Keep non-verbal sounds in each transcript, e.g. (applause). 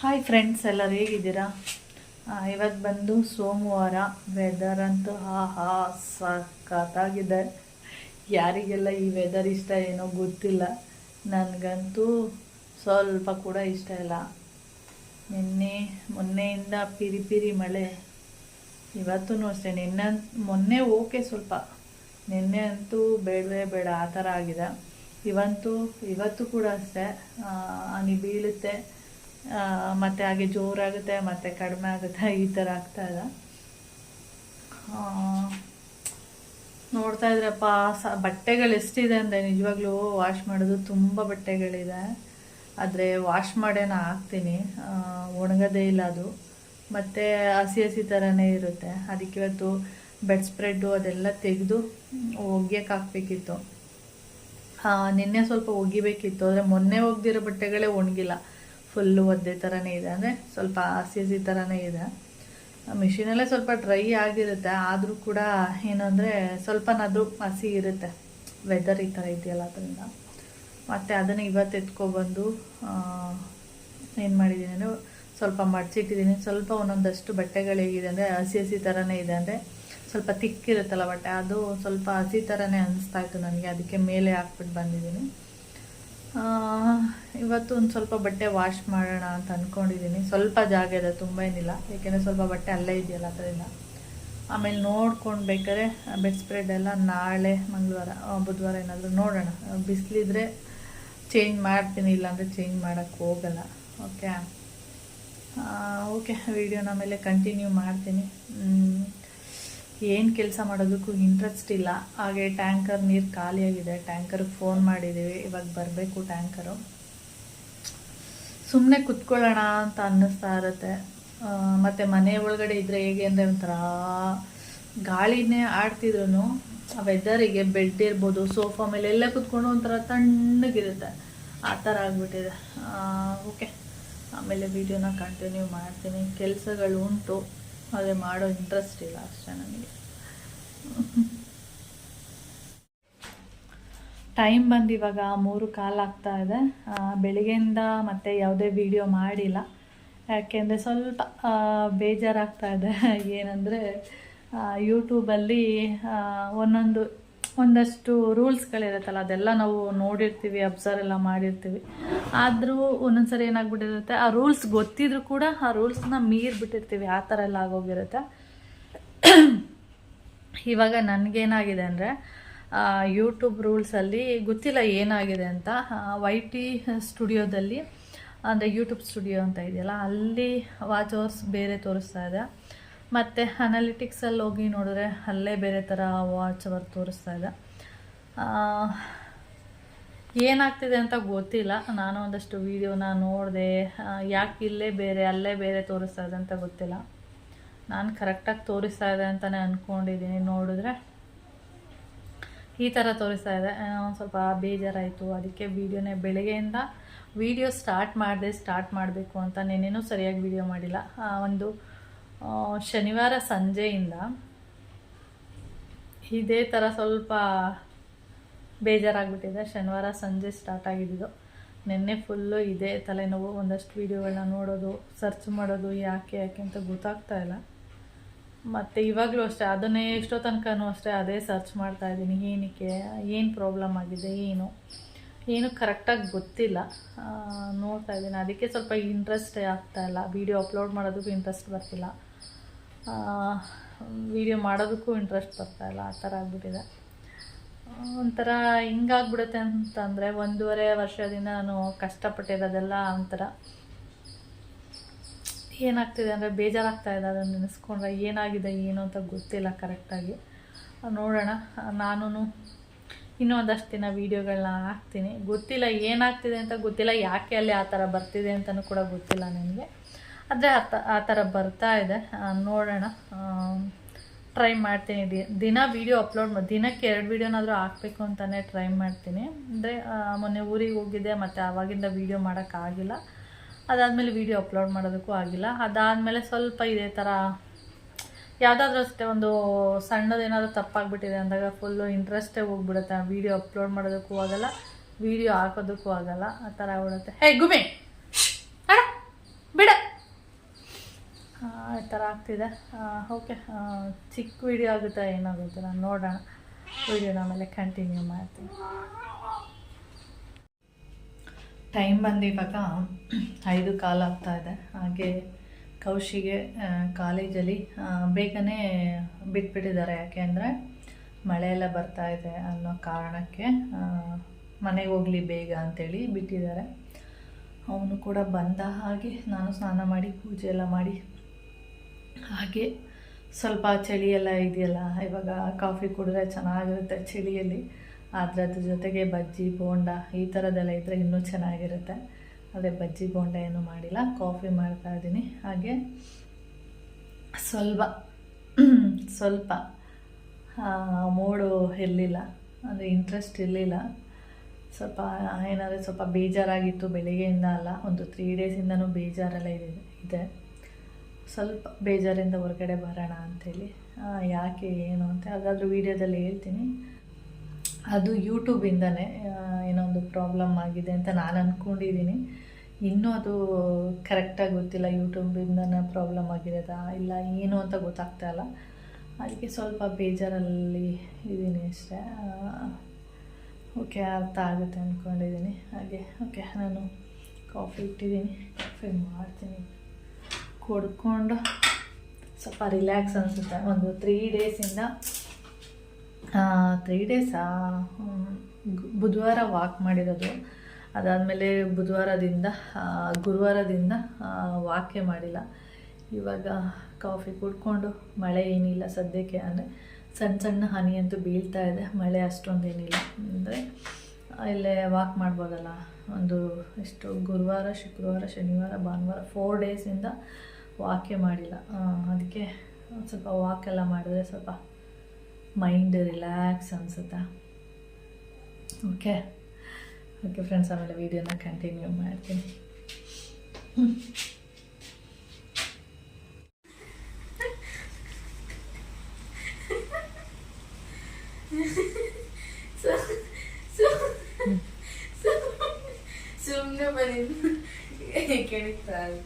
Hi friends ಎಲ್ಲರೂ ಹೇಗಿದ್ದೀರಾ? ಇವತ್ತು ಬಂದು ಸೋಮವಾರ ವೆದರ್ ಅಂತೂ ಹಾ ಹಾ ಸಖತ್ತಾಗಿದೆ. ಯಾರಿಗೆಲ್ಲ ಈ ವೆದರ್ ಇಷ್ಟ ಏನೋ ಗೊತ್ತಿಲ್ಲ. ನನಗಂತೂ ಸ್ವಲ್ಪ ಕೂಡ ಇಷ್ಟ ಇಲ್ಲ. ನಿನ್ನೆ, ಮೊನ್ನೆಯಿಂದ ಪಿರಿ ಪಿರಿ ಮಳೆ. ಇವತ್ತೂ ಅಷ್ಟೇ. ನಿನ್ನೆ ಮೊನ್ನೆ ಓಕೆ ಸ್ವಲ್ಪ. ನಿನ್ನೆ ಅಂತೂ ಬೇಡವೇ ಬೇಡ, ಆ ಥರ ಆಗಿದೆ. ಇವಂತೂ ಇವತ್ತು ಕೂಡ ಅಷ್ಟೇ. ಹನಿ ಬೀಳುತ್ತೆ. ಮತ್ತೆ ಹಾಗೆ ಜೋರಾಗುತ್ತೆ ಮತ್ತೆ ಕಡಿಮೆ ಆಗುತ್ತೆ ಈ ಥರ ಆಗ್ತಾ ಆ, ನೋಡ್ತಾ ಇದ್ರಪ್ಪ ಸ ಬಟ್ಟೆಗಳು ಎಷ್ಟಿದೆ ಅಂದರೆ ನಿಜವಾಗ್ಲೂ ವಾಶ್ ಮಾಡೋದು ತುಂಬ ಬಟ್ಟೆಗಳಿದೆ. ಆದರೆ ವಾಶ್ ಮಾಡೇನ ಹಾಕ್ತೀನಿ. ಒಣಗೋದೇ ಇಲ್ಲ ಅದು. ಮತ್ತು ಹಸಿ ಹಸಿ ಥರನೇ ಇರುತ್ತೆ. ಅದಕ್ಕೆ ಇವತ್ತು ಬೆಡ್ ಸ್ಪ್ರೆಡ್ಡು ಅದೆಲ್ಲ ತೆಗೆದು ಒಗ್ಯಕ್ಕೆ ಹಾಕ್ಬೇಕಿತ್ತು. ನಿನ್ನೆ ಸ್ವಲ್ಪ ಒಗಿಬೇಕಿತ್ತು. ಆದರೆ ಮೊನ್ನೆ ಒಗ್ದಿರೋ ಬಟ್ಟೆಗಳೇ ಒಣಗಿಲ್ಲ. ಫುಲ್ಲು ಒದ್ದೆ ಥರನೇ ಇದೆ, ಅಂದರೆ ಸ್ವಲ್ಪ ಹಸಿ ಹಸಿ ಥರನೇ ಇದೆ ಮಿಷಿನಲ್ಲೇ ಸ್ವಲ್ಪ ಡ್ರೈ ಆಗಿರುತ್ತೆ, ಆದರೂ ಕೂಡ ಏನು ಅಂದರೆ ಸ್ವಲ್ಪನಾದರೂ ಹಸಿ ಇರುತ್ತೆ. ವೆದರ್ ಈ ಥರ ಇದೆಯಲ್ಲ ಅದರಿಂದ. ಮತ್ತು ಅದನ್ನು ಇವತ್ತು ಎತ್ಕೊಬಂದು ಏನು ಮಾಡಿದ್ದೀನಿ ಅಂದರೆ ಸ್ವಲ್ಪ ಮಡ್ಚಿಟ್ಟಿದ್ದೀನಿ. ಸ್ವಲ್ಪ ಒಂದೊಂದಷ್ಟು ಬಟ್ಟೆಗಳು ಹೇಗಿದೆ ಅಂದರೆ ಹಸಿ ಹಸಿ ಥರನೇ ಇದೆ, ಅಂದರೆ ಸ್ವಲ್ಪ ತಿಕ್ಕಿರುತ್ತಲ್ಲ ಬಟ್ಟೆ, ಅದು ಸ್ವಲ್ಪ ಹಸಿ ಥರನೇ ಅನಿಸ್ತಾ ಇತ್ತು ನನಗೆ. ಅದಕ್ಕೆ ಮೇಲೆ ಹಾಕ್ಬಿಟ್ಟು ಬಂದಿದ್ದೀನಿ. ಇವತ್ತು ಒಂದು ಸ್ವಲ್ಪ ಬಟ್ಟೆ ವಾಶ್ ಮಾಡೋಣ ಅಂತ ಅಂದ್ಕೊಂಡಿದ್ದೀನಿ ಸ್ವಲ್ಪ ಜಾಗ ಇದೆ, ತುಂಬ ಏನಿಲ್ಲ. ಏಕೆಂದರೆ ಸ್ವಲ್ಪ ಬಟ್ಟೆ ಅಲ್ಲೇ ಇದೆಯಲ್ಲ ಅದರಿಂದ. ಆಮೇಲೆ ನೋಡ್ಕೊಂಡು ಬೇಕಾದ್ರೆ ಬೆಡ್ ಸ್ಪ್ರೆಡ್ ಎಲ್ಲ ನಾಳೆ ಮಂಗಳವಾರ ಬುಧವಾರ ಏನಾದರೂ ನೋಡೋಣ. ಬಿಸಿಲಿದ್ರೆ ಚೇಂಜ್ ಮಾಡ್ತೀನಿ, ಇಲ್ಲಾಂದರೆ ಚೇಂಜ್ ಮಾಡೋಕ್ಕೆ ಹೋಗಲ್ಲ. ಓಕೆ ಓಕೆ ವಿಡಿಯೋನ ಮೇಲೆ ಕಂಟಿನ್ಯೂ ಮಾಡ್ತೀನಿ. ಏನು ಕೆಲಸ ಮಾಡೋದಕ್ಕೂ ಇಂಟ್ರೆಸ್ಟ್ ಇಲ್ಲ. ಹಾಗೆ ಟ್ಯಾಂಕರ್ ನೀರು ಖಾಲಿಯಾಗಿದೆ. ಟ್ಯಾಂಕರ್ಗೆ ಫೋನ್ ಮಾಡಿದ್ದೀವಿ ಇವಾಗ ಬರಬೇಕು ಟ್ಯಾಂಕರು ಸುಮ್ಮನೆ ಕುತ್ಕೊಳ್ಳೋಣ ಅಂತ ಅನ್ನಿಸ್ತಾ ಇರುತ್ತೆ. ಮತ್ತು ಮನೆ ಒಳಗಡೆ ಇದ್ದರೆ ಹೇಗೆ ಅಂದರೆ ಒಂಥರ ಗಾಳಿನೇ ಆಡ್ತಿದ್ರು ವೆದರಿಗೆ ಬೆಡ್ ಇರ್ಬೋದು ಸೋಫಾ ಮೇಲೆ ಎಲ್ಲ ಕುತ್ಕೊಂಡು ಒಂಥರ ತಣ್ಣಗಿರುತ್ತೆ. ಆ ಥರ ಆಗಿಬಿಟ್ಟಿದೆ. ಓಕೆ ಆಮೇಲೆ ವಿಡಿಯೋನ ಕಂಟಿನ್ಯೂ ಮಾಡ್ತೀನಿ. ಕೆಲಸಗಳು ಉಂಟು. ಅದೇ ಮಾಡೋ ಇಂಟ್ರೆಸ್ಟ್ ಇಲ್ಲ ಅಷ್ಟೇ ನನಗೆ ಟೈಮ್ ಬಂದು ಇವಾಗ ಮೂರು ಕಾಲು ಆಗ್ತಾ ಇದೆ. ಬೆಳಿಗ್ಗೆಯಿಂದ ಮತ್ತೆ ಯಾವುದೇ ವಿಡಿಯೋ ಮಾಡಿಲ್ಲ. ಯಾಕೆಂದರೆ ಸ್ವಲ್ಪ ಬೇಜಾರಾಗ್ತಾ ಇದೆ. ಏನಂದರೆ ಯೂಟ್ಯೂಬಲ್ಲಿ ಒಂದೊಂದು ಒಂದಷ್ಟು ರೂಲ್ಸ್ಗಳಿರುತ್ತಲ್ಲ, ಅದೆಲ್ಲ ನಾವು ನೋಡಿರ್ತೀವಿ, ಅಬ್ಸರ್ವ್ ಎಲ್ಲ ಮಾಡಿರ್ತೀವಿ. ಆದರೂ ಒಂದೊಂದ್ಸರಿ ಏನಾಗ್ಬಿಟ್ಟಿರುತ್ತೆ, ಆ ರೂಲ್ಸ್ ಗೊತ್ತಿದ್ರು ಕೂಡ ಆ ರೂಲ್ಸ್ನ ಮೀರಿಬಿಟ್ಟಿರ್ತೀವಿ, ಆ ಥರ ಎಲ್ಲ ಆಗೋಗಿರುತ್ತೆ. ಇವಾಗ ನನಗೇನಾಗಿದೆ ಅಂದರೆ ಯೂಟ್ಯೂಬ್ ರೂಲ್ಸಲ್ಲಿ ಗೊತ್ತಿಲ್ಲ ಏನಾಗಿದೆ ಅಂತ. ವೈ ಟಿ ಸ್ಟುಡಿಯೋದಲ್ಲಿ, ಅಂದರೆ ಯೂಟ್ಯೂಬ್ ಸ್ಟುಡಿಯೋ ಅಂತ ಇದೆಯಲ್ಲ, ಅಲ್ಲಿ ವಾಚ್ ಅವರ್ಸ್ ಬೇರೆ ತೋರಿಸ್ತಾ ಇದೆ. ಮತ್ತು ಅನಾಲಿಟಿಕ್ಸಲ್ಲಿ ಹೋಗಿ ನೋಡಿದ್ರೆ ಅಲ್ಲೇ ಬೇರೆ ಥರ ವಾಚ್ ಅವರ್ ತೋರಿಸ್ತಾ ಇದೆ. ಏನಾಗ್ತಿದೆ ಅಂತ ಗೊತ್ತಿಲ್ಲ. ನಾನು ಒಂದಷ್ಟು ವೀಡಿಯೋನ ನೋಡಿದೆ. ಯಾಕೆ ಇಲ್ಲೇ ಬೇರೆ, ಅಲ್ಲೇ ಬೇರೆ ತೋರಿಸ್ತಾ ಇದೆ ಅಂತ ಗೊತ್ತಿಲ್ಲ. ನಾನು ಕರೆಕ್ಟಾಗಿ ತೋರಿಸ್ತಾ ಇದೆ ಅಂತಲೇ ಅಂದ್ಕೊಂಡಿದ್ದೀನಿ ನೋಡಿದ್ರೆ ಈ ಥರ ತೋರಿಸ್ತಾ ಇದೆ. ಒಂದು ಸ್ವಲ್ಪ ಬೇಜಾರಾಯಿತು. ಅದಕ್ಕೆ ವೀಡಿಯೋನೇ ಬೆಳಗ್ಗೆಯಿಂದ ವೀಡಿಯೋ ಸ್ಟಾರ್ಟ್ ಮಾಡಿದೆ ಸ್ಟಾರ್ಟ್ ಮಾಡಬೇಕು ಅಂತ ನೆನೇನೂ ಸರಿಯಾಗಿ ವೀಡಿಯೋ ಮಾಡಿಲ್ಲ. ಒಂದು ಶನಿವಾರ ಸಂಜೆಯಿಂದ ಇದೇ ಥರ ಸ್ವಲ್ಪ ಬೇಜಾರಾಗ್ಬಿಟ್ಟಿದೆ. ಶನಿವಾರ ಸಂಜೆ ಸ್ಟಾರ್ಟ್ ಆಗಿದ್ದು. ನಿನ್ನೆ ಫುಲ್ಲು ಇದೇ ತಲೆನೋವು, ಒಂದಷ್ಟು ವೀಡಿಯೋಗಳನ್ನ ನೋಡೋದು ಸರ್ಚ್ ಮಾಡೋದು, ಯಾಕೆ ಯಾಕೆ ಅಂತ ಗೊತ್ತಾಗ್ತಾ ಇಲ್ಲ. ಮತ್ತು ಇವಾಗಲೂ ಅಷ್ಟೇ, ಅದನ್ನೇ ಎಷ್ಟೋ ತನಕನೂ ಅಷ್ಟೇ ಅದೇ ಸರ್ಚ್ ಮಾಡ್ತಾ ಇದ್ದೀನಿ. ಏನಕ್ಕೆ, ಏನು ಪ್ರಾಬ್ಲಮ್ ಆಗಿದೆ, ಏನು? ಏನು ಕರೆಕ್ಟಾಗಿ ಗೊತ್ತಿಲ್ಲ. ನೋಡ್ತಾ ಇದ್ದೀನಿ. ಅದಕ್ಕೆ ಸ್ವಲ್ಪ ಇಂಟ್ರೆಸ್ಟೇ ಆಗ್ತಾ ಇಲ್ಲ. ವೀಡಿಯೋ ಅಪ್ಲೋಡ್ ಮಾಡೋದಕ್ಕೂ ಇಂಟ್ರೆಸ್ಟ್ ಬರ್ತಿಲ್ಲ. ವೀಡಿಯೋ ಮಾಡೋದಕ್ಕೂ ಇಂಟ್ರೆಸ್ಟ್ ಬರ್ತಾ ಇಲ್ಲ, ಆ ಥರ ಆಗಿಬಿಟ್ಟಿದೆ. ಒಂಥರ ಹಿಂಗಾಗ್ಬಿಡುತ್ತೆ ಅಂತಂದರೆ ಒಂದೂವರೆ ವರ್ಷದಿಂದ ನಾನು ಕಷ್ಟಪಟ್ಟಿರೋದೆಲ್ಲ ಒಂಥರ ಏನಾಗ್ತಿದೆ ಅಂದರೆ ಬೇಜಾರಾಗ್ತಾ ಇದೆ, ಅದನ್ನು ನೆನೆಸ್ಕೊಂಡ್ರೆ ಏನಾಗಿದೆ, ಏನು ಅಂತ ಗೊತ್ತಿಲ್ಲ ಕರೆಕ್ಟಾಗಿ ನೋಡೋಣ. ನಾನು ಇನ್ನೂ ಒಂದಷ್ಟು ದಿನ ವೀಡಿಯೋಗಳನ್ನ ಹಾಕ್ತೀನಿ. ಗೊತ್ತಿಲ್ಲ ಏನಾಗ್ತಿದೆ ಅಂತ ಗೊತ್ತಿಲ್ಲ, ಯಾಕೆ ಅಲ್ಲಿ ಆ ಥರ ಬರ್ತಿದೆ ಅಂತಲೂ ಕೂಡ ಗೊತ್ತಿಲ್ಲ ನನಗೆ ಆದರೆ ಆ ತ, ಆ ಥರ ಬರ್ತಾ ಇದೆ. ನೋಡೋಣ. ಟ್ರೈ ಮಾಡ್ತೀನಿ. ದಿ- ದಿನ ವೀಡಿಯೋ ಅಪ್ಲೋಡ್ ಮಾಡಿ ದಿನಕ್ಕೆ ಎರಡು ವೀಡಿಯೋನಾದರೂ ಹಾಕಬೇಕು ಅಂತಲೇ ಟ್ರೈ ಮಾಡ್ತೀನಿ. ಅಂದರೆ ಮೊನ್ನೆ ಊರಿಗೆ ಹೋಗಿದ್ದೆ, ಮತ್ತು ಆವಾಗಿಂದ ವೀಡಿಯೋ ಮಾಡೋಕ್ಕಾಗಿಲ್ಲ ಅದಾದಮೇಲೆ ವೀಡಿಯೋ ಅಪ್ಲೋಡ್ ಮಾಡೋದಕ್ಕೂ ಆಗಿಲ್ಲ. ಅದಾದಮೇಲೆ ಸ್ವಲ್ಪ ಇದೇ ಥರ ಯಾವುದಾದ್ರೂ ಅಷ್ಟೇ ಒಂದು ಸಣ್ಣದೇನಾದರೂ ತಪ್ಪಾಗ್ಬಿಟ್ಟಿದೆ ಅಂದಾಗ ಫುಲ್ಲು ಇಂಟ್ರೆಸ್ಟೇ ಹೋಗ್ಬಿಡುತ್ತೆ. ವೀಡಿಯೋ ಅಪ್ಲೋಡ್ ಮಾಡೋದಕ್ಕೂ ಆಗಲ್ಲ ವೀಡಿಯೋ ಹಾಕೋದಕ್ಕೂ ಆಗಲ್ಲ. ಆ ಥರ ಆಗ್ಬಿಡುತ್ತೆ. ಹೇ ಗುಮಿ ಅಡ ಬಿಡ ಥರ ಆಗ್ತಿದೆ. ಓಕೆ ಚಿಕ್ಕ ವಿಡಿಯೋ ಆಗುತ್ತಾ ಏನಾಗುತ್ತೆ ನಾನು ನೋಡೋಣ ವಿಡಿಯೋನ ಆಮೇಲೆ ಕಂಟಿನ್ಯೂ ಮಾಡ್ತೀನಿ. ಟೈಮ್ ಬಂದಿವಾಗ ಐದು ಕಾಲ್ ಆಗ್ತಾ ಇದೆ. ಹಾಗೆ ಕೌಶಿಗೆ ಕಾಲೇಜಲ್ಲಿ ಬೇಗನೆ ಬಿಟ್ಬಿಟ್ಟಿದ್ದಾರೆ. ಯಾಕೆ ಅಂದರೆ ಮಳೆ ಎಲ್ಲ ಬರ್ತಾ ಇದೆ ಅನ್ನೋ ಕಾರಣಕ್ಕೆ ಮನೆಗೆ ಹೋಗಲಿ ಬೇಗ ಅಂತೇಳಿ ಬಿಟ್ಟಿದ್ದಾರೆ. ಅವನು ಕೂಡ ಬಂದ ಹಾಗೆ ನಾನು ಸ್ನಾನ ಮಾಡಿ ಪೂಜೆ ಎಲ್ಲ ಮಾಡಿ ಹಾಗೆ ಸ್ವಲ್ಪ ಚಳಿ ಎಲ್ಲ ಇದೆಯಲ್ಲ, ಇವಾಗ ಕಾಫಿ ಕುಡಿದ್ರೆ ಚೆನ್ನಾಗಿರುತ್ತೆ ಚಳಿಯಲ್ಲಿ. ಆದರೆ ಅದ್ರ ಜೊತೆಗೆ ಬಜ್ಜಿ, ಬೋಂಡ ಈ ಥರದ್ದೆಲ್ಲ ಇದ್ದರೆ ಇನ್ನೂ ಚೆನ್ನಾಗಿರುತ್ತೆ. ಅದೇ ಬಜ್ಜಿ, ಬೋಂಡ ಏನು ಮಾಡಿಲ್ಲ, ಕಾಫಿ ಮಾಡ್ತಾ ಇದ್ದೀನಿ. ಹಾಗೆ ಸ್ವಲ್ಪ ಸ್ವಲ್ಪ ಮೋಡು ಇರಲಿಲ್ಲ. ಅಂದರೆ ಇಂಟ್ರೆಸ್ಟ್ ಇರಲಿಲ್ಲ. ಸ್ವಲ್ಪ, ಏನಾದರೂ ಸ್ವಲ್ಪ ಬೇಜಾರಾಗಿತ್ತು, ಬೆಳಿಗ್ಗೆಯಿಂದ ಅಲ್ಲ, ಒಂದು ತ್ರೀ ಡೇಸಿಂದನೂ ಬೇಜಾರೆಲ್ಲ ಇದೆ ಇದೆ. ಸ್ವಲ್ಪ ಬೇಜಾರಿಂದ ಹೊರಗಡೆ ಬರೋಣ ಅಂಥೇಳಿ. ಯಾಕೆ, ಏನು ಅಂತ ಹಾಗಾದ್ರೂ ವೀಡಿಯೋದಲ್ಲಿ ಹೇಳ್ತೀನಿ. ಅದು ಯೂಟ್ಯೂಬಿಂದನೇ ಏನೋ ಒಂದು ಪ್ರಾಬ್ಲಮ್ ಆಗಿದೆ ಅಂತ ನಾನು ಅಂದ್ಕೊಂಡಿದ್ದೀನಿ ಇನ್ನೂ ಅದು ಕರೆಕ್ಟಾಗಿ ಗೊತ್ತಿಲ್ಲ, ಯೂಟ್ಯೂಬಿಂದನೇ ಪ್ರಾಬ್ಲಮ್ ಆಗಿರೋದಾ, ಇಲ್ಲ ಏನು ಅಂತ ಗೊತ್ತಾಗ್ತಾ ಇಲ್ಲ. ಅದಕ್ಕೆ ಸ್ವಲ್ಪ ಬೇಜಾರಲ್ಲಿ ಇದ್ದೀನಿ ಅಷ್ಟೇ. ಓಕೆ, ಅರ್ಥ ಆಗುತ್ತೆ ಅಂದ್ಕೊಂಡಿದ್ದೀನಿ ಹಾಗೆ, ಓಕೆ, ನಾನು ಕಾಫಿ ಇಟ್ಟಿದ್ದೀನಿ, ಕಾಫಿ ಮಾಡ್ತೀನಿ. ಕುಡ್ಕೊಂಡು ಸ್ವಲ್ಪ ರಿಲ್ಯಾಕ್ಸ್ ಅನಿಸುತ್ತೆ. ಒಂದು ತ್ರೀ ಡೇಸಿಂದ ತ್ರೀ ಡೇಸಾ ಬುಧವಾರ ವಾಕ್ ಮಾಡಿರೋದು. ಅದಾದಮೇಲೆ ಬುಧವಾರದಿಂದ ಗುರುವಾರದಿಂದ ವಾಕೇ ಮಾಡಿಲ್ಲ. ಇವಾಗ ಕಾಫಿ ಕುಡ್ಕೊಂಡು, ಮಳೆ ಏನಿಲ್ಲ ಸದ್ಯಕ್ಕೆ, ಅಂದರೆ ಸಣ್ಣ ಸಣ್ಣ ಹನಿ ಅಂತೂ ಬೀಳ್ತಾ ಇದೆ. ಮಳೆ ಅಷ್ಟೊಂದೇನಿಲ್ಲ ಅಂದರೆ, ಇಲ್ಲೇ ವಾಕ್ ಮಾಡ್ಬೋದಲ್ಲ. ಒಂದು, ಎಷ್ಟು, ಗುರುವಾರ, ಶುಕ್ರವಾರ, ಶನಿವಾರ, ಭಾನುವಾರ ಫೋರ್ ಡೇಸಿಂದ ವಾಕೇ ಮಾಡಿಲ್ಲ. ಅದಕ್ಕೆ ಸ್ವಲ್ಪ ವಾಕ್ ಎಲ್ಲ ಮಾಡಿದ್ರೆ ಸ್ವಲ್ಪ ಮೈಂಡ್ ರಿಲ್ಯಾಕ್ಸ್ ಅನ್ಸುತ್ತಾ? ಓಕೆ ಓಕೆ ಫ್ರೆಂಡ್ಸ್ ಆಮೇಲೆ ವೀಡಿಯೋನ ಕಂಟಿನ್ಯೂ ಮಾಡ್ತೀನಿ. (laughs) ಸುಮ್ಮನೆ ಬಂದಿದ್ದು ಕೇಳಿಸ್ತಾರೆ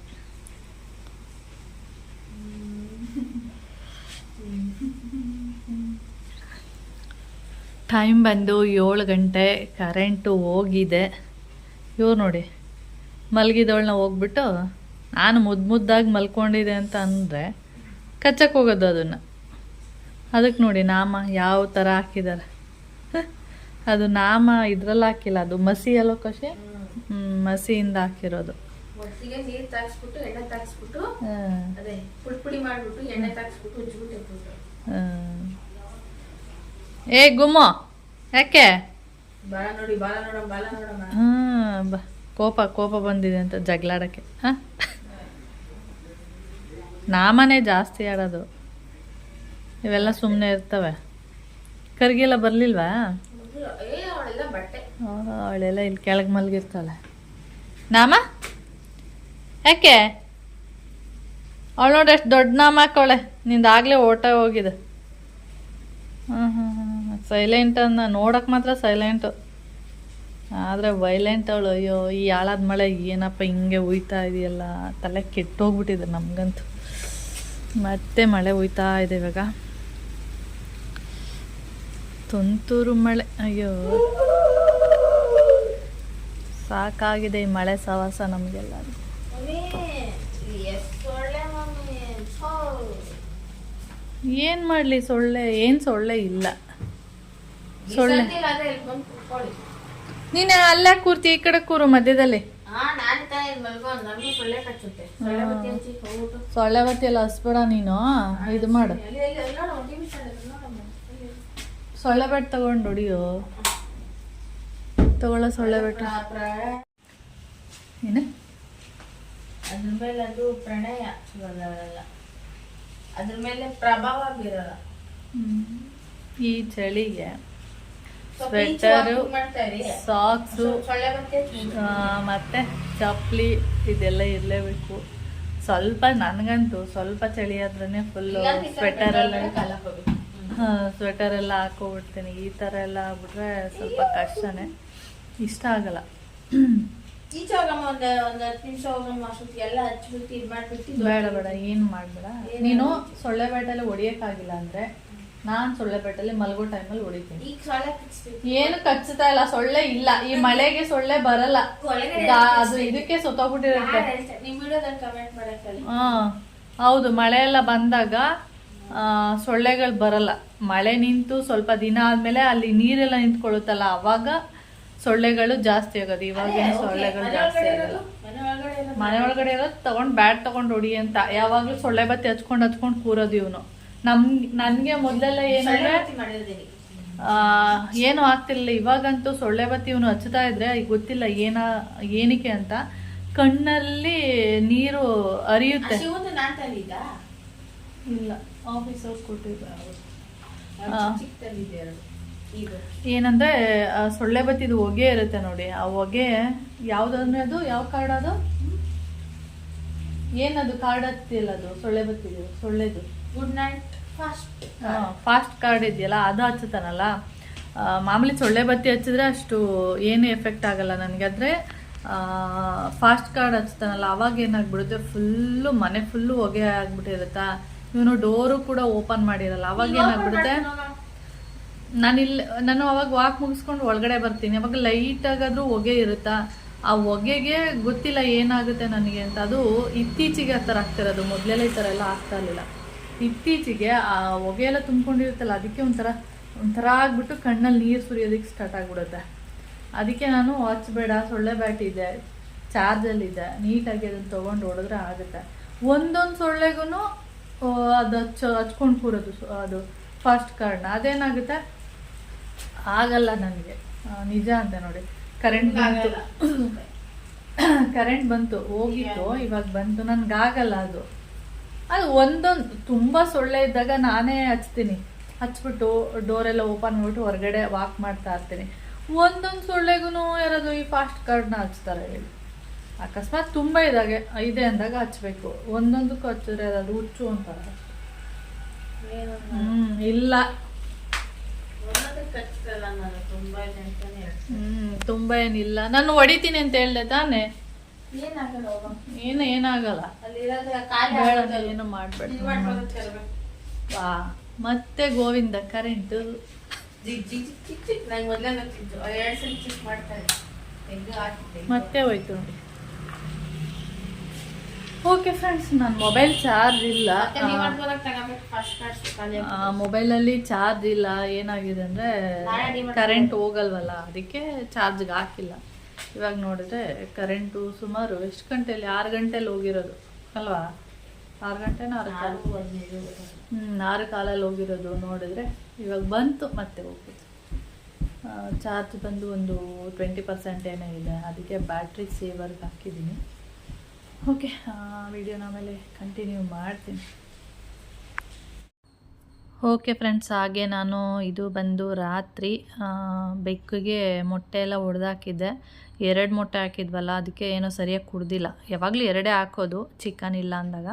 ಟೈಮ್ ಬಂದು ಏಳು ಗಂಟೆ ಕರೆಂಟು ಹೋಗಿದೆ. ಇವ್ರು ನೋಡಿ ಮಲಗಿದವಳನ್ನ ಹೋಗ್ಬಿಟ್ಟು ನಾನು ಮುದ್ದು ಮುದ್ದಾಗಿ ಮಲ್ಕೊಂಡಿದೆ ಅಂತ ಅಂದರೆ ಕಚ್ಚಕ್ಕೆ ಹೋಗೋದು ಅದನ್ನು. ಅದಕ್ಕೆ ನೋಡಿ ನಾಮ ಯಾವ ಥರ ಹಾಕಿದ್ದಾರೆ (laughs) ಅದು ನಾಮ ಇದ್ರಲ್ಲಿ ಹಾಕಿಲ್ಲ ಅದು ಮಸಿ ಅಲ್ಲೋ ಕಷೆ ಹ್ಞೂ ಮಸಿಯಿಂದ ಹಾಕಿರೋದು. ಹ್ಞೂ ಹಾಂ ಏ ಗುಮ್ಮೋ. ಯಾಕೆ? ಬಾಲ ನೋಡಿ ಬಾಲ ನೋಡಮ್ಮ ಬಾಲ ನೋಡಮ್ಮ ಹಾಂ ಬ. ಕೋಪ ಕೋಪ ಬಂದಿದೆ ಅಂತ ಜಗಳಾಡಕ್ಕೆ ಹಾಂ? ನಾಮನೇ ಜಾಸ್ತಿ ಆಡೋದು. ಇವೆಲ್ಲ ಸುಮ್ಮನೆ ಇರ್ತವೆ. ಕರ್ಗಿಲ್ಲ ಬರಲಿಲ್ವಾ? ಅವಳೆಲ್ಲ ಇಲ್ಲಿ ಕೆಳಗೆ ಮಲಗಿರ್ತಾಳೆ. ನಾಮ? ಯಾಕೆ? ಅವಳು ನೋಡಿ ಎಷ್ಟು ದೊಡ್ಡ ನಾಮ ಹಾಕವಳೆ ನಿಂದಾಗಲೇ ಓಟ ಹೋಗಿದೆ. ಹ್ಞೂ ಹಾಂ ಸೈಲೆಂಟ್ ಅನ್ನ ನೋಡಕ್ಕೆ ಮಾತ್ರ ಸೈಲೆಂಟ್ ಆದರೆ ವೈಲೆಂಟ್ ಅವಳು, ಅಯ್ಯೋ, ಈ ಹಾಳಾದ ಮಳೆ ಏನಪ್ಪ ಹಿಂಗೆ ಉಯ್ತಾ ಇದೆಯಲ್ಲ, ತಲೆ ಕೆಟ್ಟೋಗ್ಬಿಟ್ಟಿದೆ ನಮಗಂತೂ. ಮತ್ತೆ ಮಳೆ ಉಯ್ತಾ ಇದೆ ಇವಾಗ. ತುಂತುರು ಮಳೆ, ಅಯ್ಯೋ. ಸಾಕಾಗಿದೆ ಈ ಮಳೆ ಸವಾಸ ನಮಗೆಲ್ಲ ಏನ್ ಮಾಡ್ಲಿ ಸೊಳ್ಳೆ, ಏನು ಸೊಳ್ಳೆ ಇಲ್ಲ. ಸೊಳ್ಳೆ. ನೀನು ಅಲ್ಲೇ ಕೂರ್ತಿ ಈ ಕಡೆ ಕೂರು ಮಧ್ಯದಲ್ಲಿ. ಸೊಳ್ಳೆ ಬತ್ತಿ ಎಲ್ಲ ಹಸ್ಬೇಡ ನೀನು ಇದು ಮಾಡು. ಸೊಳ್ಳೆ ಬೆಟ್ ತಗೊಂಡು ಹೊಡಿಯೋ? ತಗೊಳ್ಳೋ ಸೊಳ್ಳೆ ಬೆಟ್ಟ. ಏನು? ಅದ್ರ ಮೇಲೆ ಅದು ಪ್ರಣಯ ಬರಲ್ಲ ಅದ್ರ ಮೇಲೆ ಪ್ರಭಾವ ಬೀರಲ್ಲ. ಈ ಚಳಿಗೆ ಸ್ವೆಟರು. ಸಾಕ್ಸು. ಮತ್ತು ಚಪ್ಪಲಿ ಇದೆಲ್ಲ ಇರಲೇಬೇಕು. ಸ್ವಲ್ಪ ನನಗಂತೂ ಸ್ವಲ್ಪ ಚಳಿ ಆದ್ರೇ ಫುಲ್ಲು ಸ್ವೆಟರೆಲ್ಲ ಸ್ವೆಟರೆಲ್ಲ ಹಾಕೋಬಿಡ್ತೀನಿ. ಈ ಥರ ಎಲ್ಲ ಆಗ್ಬಿಟ್ರೆ ಸ್ವಲ್ಪ ಕಷ್ಟನೇ. ಇಷ್ಟ ಆಗಲ್ಲ. ಈಚೆ ಹೋಗಮ್ಮ ಒಂದ್ ಒಂದ್ ಹತ್ತು ನಿಮಿಷ ಹೋಗಮ್ಮ ಅಷ್ಟೊತ್ತಿಗೆ ಎಲ್ಲ ಹಚ್ಬಿಟ್ಟು ಇದ್ ಮಾಡ್ಬಿಟ್ಟು ಬೇಡ ಬೇಡ ಏನು ಮಾಡಬೇಡ. ನೀನು ಸೊಳ್ಳೆ ಬ್ಯಾಟಲ್ಲಿ ಹೊಡಿಯೋಕ್ಕಾಗಿಲ್ಲ ಅಂದರೆ ನಾನು ಸೊಳ್ಳೆ ಪೆಟ್ಟಲ್ಲಿ ಮಲಗೋ ಟೈಮಲ್ಲಿ ಹೊಡಿತೀನಿ. ಈಗ ಸೊಳ್ಳೆ ಕಚ್ತೀವಿ ಏನು ಕಚ್ಚುತ್ತಾ ಇಲ್ಲ ಸೊಳ್ಳೆ ಇಲ್ಲ. ಈ ಮಳೆಗೆ ಸೊಳ್ಳೆ ಬರಲ್ಲ. ಗಾ- ಅದು ಇದಕ್ಕೆ ಸೊತ್ತೋಗ್ಬಿಟ್ಟಿರುತ್ತೆ ನಿಮ್ ವಿಡಿಯೋದಲ್ಲಿ ಕಮೆಂಟ್ ಮಾಡಕ್ಕಲ್ಲಿ. ಹಾ ಹೌದು ಮಳೆ ಎಲ್ಲ ಬಂದಾಗ ಆ, ಸೊಳ್ಳೆಗಳು ಬರಲ್ಲ. ಮಳೆ ನಿಂತು ಸ್ವಲ್ಪ ದಿನ ಆದ್ಮೇಲೆ ಅಲ್ಲಿ ನೀರೆಲ್ಲ ನಿಂತ್ಕೊಳ್ಳುತ್ತಲ್ಲ ಅವಾಗ ಸೊಳ್ಳೆಗಳು ಜಾಸ್ತಿ ಆಗೋದು. ಇವಾಗ ಸೊಳ್ಳೆಗಳು ಜಾಸ್ತಿ ಆಗೋದು. ಮನೆ ಒಳಗಡೆ ಇರೋದು? ಮನೆ ಒಳಗಡೆ ಇರೋದು ತಗೊಂಡ್ ಬ್ಯಾಟ್ ತಗೊಂಡ್ ಹೊಡಿ ಅಂತ. ಯಾವಾಗ್ಲೂ ಸೊಳ್ಳೆ ಬತ್ತಿ ಹಚ್ಕೊಂಡ್ ಹಚ್ಕೊಂಡ್ ಕೂರೋದು ಇವನು. ನಮ್ ನನ್ಗೆ ಮೊದಲೆಲ್ಲ ಏನಂದ್ರೆ ಆ, ಏನು ಆಗ್ತಿರ್ಲಿಲ್ಲ. ಇವಾಗಂತೂ ಸೊಳ್ಳೆ ಬತ್ತಿ ಇವನು ಹಚ್ಚುತ್ತಾ ಇದ್ರೆ ಈಗ ಗೊತ್ತಿಲ್ಲ ಏನ ಏನಕ್ಕೆ ಅಂತ. ಕಣ್ಣಲ್ಲಿ ನೀರು ಅರಿಯುತ್ತೆ ಇಲ್ಲ ಆಫೀಸ್ ಏನಂದ್ರೆ ಸೊಳ್ಳೆ ಬತ್ತಿದು ಹೊಗೆ ಇರುತ್ತೆ ನೋಡಿ. ಆ ಹೊಗೆ ಯಾವ್ದಂದ್ರೆ ಅದು? ಯಾವ ಕಾರ್ಡ್ ಅದು ಏನದು? ಕಾರ್ಡ್ ಹತ್ತಿಲ್ಲ ಅದು ಸೊಳ್ಳೆ ಬತ್ತಿದು ಸೊಳ್ಳೆದು. Good Knight fast fast card ಇದೆಯಲ್ಲ ಅದು ಹಚ್ಚುತ್ತಾನಲ್ಲ? ಮಾಮೂಲಿ ಸೊಳ್ಳೆ ಬತ್ತಿ ಹಚ್ಚಿದ್ರೆ ಅಷ್ಟು ಏನು ಎಫೆಕ್ಟ್ ಆಗಲ್ಲ ನನಗೆ. ಆದರೆ ಫಾಸ್ಟ್ ಕಾರ್ಡ್ ಹಚ್ತಾನಲ್ಲ ಅವಾಗ ಏನಾಗ್ಬಿಡುತ್ತೆ? ಫುಲ್ಲು ಮನೆ ಫುಲ್ಲು ಹೊಗೆ ಆಗ್ಬಿಟ್ಟಿರುತ್ತಾ? ಇವನು ಡೋರು ಕೂಡ ಓಪನ್ ಮಾಡಿರಲ್ಲ ಅವಾಗ ಏನಾಗ್ಬಿಡುತ್ತೆ? ನಾನು ಇಲ್ಲಿ ನಾನು ಅವಾಗ ವಾಕ್ ಮುಗಿಸ್ಕೊಂಡು ಒಳಗಡೆ ಬರ್ತೀನಿ. ಅವಾಗ ಲೈಟ್ ಆಗಾದ್ರೂ ಹೊಗೆ ಇರುತ್ತಾ? ಆ ಹೊಗೆಗೆ ಗೊತ್ತಿಲ್ಲ ಏನಾಗುತ್ತೆ ನನಗೆ ಅಂತ. ಅದು ಇತ್ತೀಚೆಗೆ ಆ ಥರ ಆಗ್ತಿರೋದು ಮೊದಲೆಲ್ಲ ಈ ಥರ ಎಲ್ಲ ಆಗ್ತಾ ಇರಲಿಲ್ಲ. ಇತ್ತೀಚೆಗೆ ಆ ಹೊಗೆ ಎಲ್ಲ ತುಂಬ್ಕೊಂಡಿರುತ್ತಲ್ಲ ಅದಕ್ಕೆ ಒಂಥರ ಒಂಥರ ಆಗ್ಬಿಟ್ಟು ಕಣ್ಣಲ್ಲಿ ನೀರು ಸುರಿಯೋದಕ್ಕೆ ಸ್ಟಾರ್ಟ್ ಆಗ್ಬಿಡುತ್ತೆ. ಅದಕ್ಕೆ ನಾನು ವಾಚ್ ಬೇಡ ಸೊಳ್ಳೆ ಬ್ಯಾಟ್ ಇದೆ ಚಾರ್ಜಲ್ಲಿದೆ ನೀಟಾಗಿ ಅದನ್ನು ತೊಗೊಂಡು ಹೊಡೆದ್ರೆ ಆಗುತ್ತೆ. ಒಂದೊಂದು ಸೊಳ್ಳೆಗೂ ಅದು ಹಚ್ಚ ಹಚ್ಕೊಂಡು ಕೂರೋದು ಅದು ಫಾಸ್ಟ್ ಕಾರ್ಡ್ನ ಅದೇನಾಗುತ್ತೆ? ಆಗಲ್ಲ ನನಗೆ. ನಿಜ ಅಂತ ನೋಡಿ. ಕರೆಂಟ್ ಬಂತು. ಕರೆಂಟ್ (coughs) ಬಂತು ಹೋಗಿತ್ತು ಇವಾಗ ಬಂತು. ನನ್ಗಾಗಲ್ಲ ಅದು. ಅದು ಒಂದೊಂದು ತುಂಬ ಸೊಳ್ಳೆ ಇದ್ದಾಗ ನಾನೇ ಹಚ್ತೀನಿ. ಹಚ್ಬಿಟ್ಟು ಡೋರೆಲ್ಲ ಓಪನ್ ಮಾಡ್ಬಿಟ್ಟು ಹೊರಗಡೆ ವಾಕ್ ಮಾಡ್ತಾ ಇರ್ತೀನಿ. ಒಂದೊಂದು ಸೊಳ್ಳೆಗೂ ಯಾರಾದ್ರೂ ಈ ಫಾಸ್ಟ್ ಕಾರ್ಡ್ನ ಹಚ್ತಾರೆ ಹೇಳಿ. ಅಕಸ್ಮಾತ್ ತುಂಬ ಇದಾಗೆ ಇದೆ ಅಂದಾಗ ಹಚ್ಬೇಕು. ಒಂದೊಂದಕ್ಕೂ ಹಚ್ಚಿದ್ರೆ ಅದು ಹುಚ್ಚು ಅಂತಾರೆ. ಹ್ಮ್ ಇಲ್ಲ. ನಾನು ತುಂಬಾ ಏನಿಲ್ಲ. ನಾನು ಹೊಡಿತೀನಿ ಅಂತ ಹೇಳ್ದೆ ತಾನೆ. ಏನು ಏನಾಗಲ್ಲ. ಬೇಡ. ಏನು ಮಾಡ್ಬೇಡ. ವಾ. ಮತ್ತೆ ಗೋವಿಂದ ಕರೆಂಟು. ಮತ್ತೆ ಹೋಯ್ತು ನೋಡಿ. ಓಕೆ ಫ್ರೆಂಡ್ಸ್ ನನ್ನ ಮೊಬೈಲ್ ಚಾರ್ಜ್ ಇಲ್ಲ. ಮೊಬೈಲಲ್ಲಿ ಚಾರ್ಜ್ ಇಲ್ಲ. ಏನಾಗಿದೆ ಅಂದರೆ ಕರೆಂಟ್ ಹೋಗಲ್ವಲ್ಲ. ಅದಕ್ಕೆ ಚಾರ್ಜ್ಗೆ ಹಾಕಿಲ್ಲ. ಇವಾಗ ನೋಡಿದ್ರೆ ಕರೆಂಟು ಸುಮಾರು ಎಷ್ಟು ಗಂಟೆಯಲ್ಲಿ ಆರು ಗಂಟೆಲಿ ಹೋಗಿರೋದು ಅಲ್ವಾ? ಆರು ಗಂಟೆನ ಆರು ಕಾಲ? ಹ್ಞೂ ಆರು ಕಾಲಲ್ಲಿ ಹೋಗಿರೋದು ನೋಡಿದ್ರೆ ಇವಾಗ ಬಂತು ಮತ್ತೆ ಹೋಗ್ಬಿಟ್ಟು ಚಾರ್ಜ್ ಬಂದು ಒಂದು ಟ್ವೆಂಟಿ ಪರ್ಸೆಂಟ್ ಏನೋ ಇದೆ ಅದಕ್ಕೆ ಬ್ಯಾಟ್ರಿ ಸೇವರ್ಗೆ ಹಾಕಿದ್ದೀನಿ. ಓಕೆ ವಿಡಿಯೋನ ಆಮೇಲೆ ಕಂಟಿನ್ಯೂ ಮಾಡ್ತೀನಿ. ಓಕೆ ಫ್ರೆಂಡ್ಸ್ ಹಾಗೆ ನಾನು ಇದು ಬಂದು ರಾತ್ರಿ ಬೆಕ್ಕಿಗೆ ಮೊಟ್ಟೆ ಎಲ್ಲ ಒಡೆದಾಕಿದ್ದೆ. ಎರಡು ಮೊಟ್ಟೆ ಹಾಕಿದ್ವಲ್ಲ ಅದಕ್ಕೆ ಏನೋ ಸರಿಯಾಗಿ ಕುಡ್ದಿಲ್ಲ. ಯಾವಾಗಲೂ ಎರಡೇ ಹಾಕೋದು ಚಿಕನ್ ಇಲ್ಲ ಅಂದಾಗ.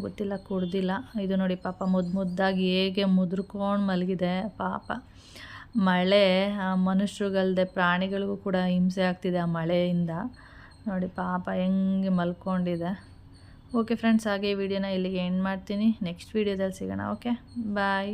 ಗೊತ್ತಿಲ್ಲ ಕುಡ್ದಿಲ್ಲ. ಇದು ನೋಡಿ ಪಾಪ ಮುದ್ದು ಮುದ್ದಾಗಿ ಹೇಗೆ ಮುದ್ರಕೊಂಡು ಮಲಗಿದೆ ಪಾಪ. ಮಳೆ ಆ, ಮನುಷ್ಯರಿಗಲ್ದೆ ಪ್ರಾಣಿಗಳಿಗೂ ಕೂಡ ಹಿಂಸೆ ಆಗ್ತಿದೆ ಆ ಮಳೆಯಿಂದ. ನೋಡಿ ಪಾಪ ಹೆಂಗೆ ಮಲ್ಕೊಂಡಿದೆ. ಓಕೆ ಫ್ರೆಂಡ್ಸ್ ಹಾಗೆ ವಿಡಿಯೋನ ಇಲ್ಲಿಗೆ ಎಂಡ್ ಮಾಡ್ತೀನಿ. ನೆಕ್ಸ್ಟ್ ವೀಡಿಯೋದಲ್ಲಿ ಸಿಗೋಣ ಓಕೆ ಬಾಯ್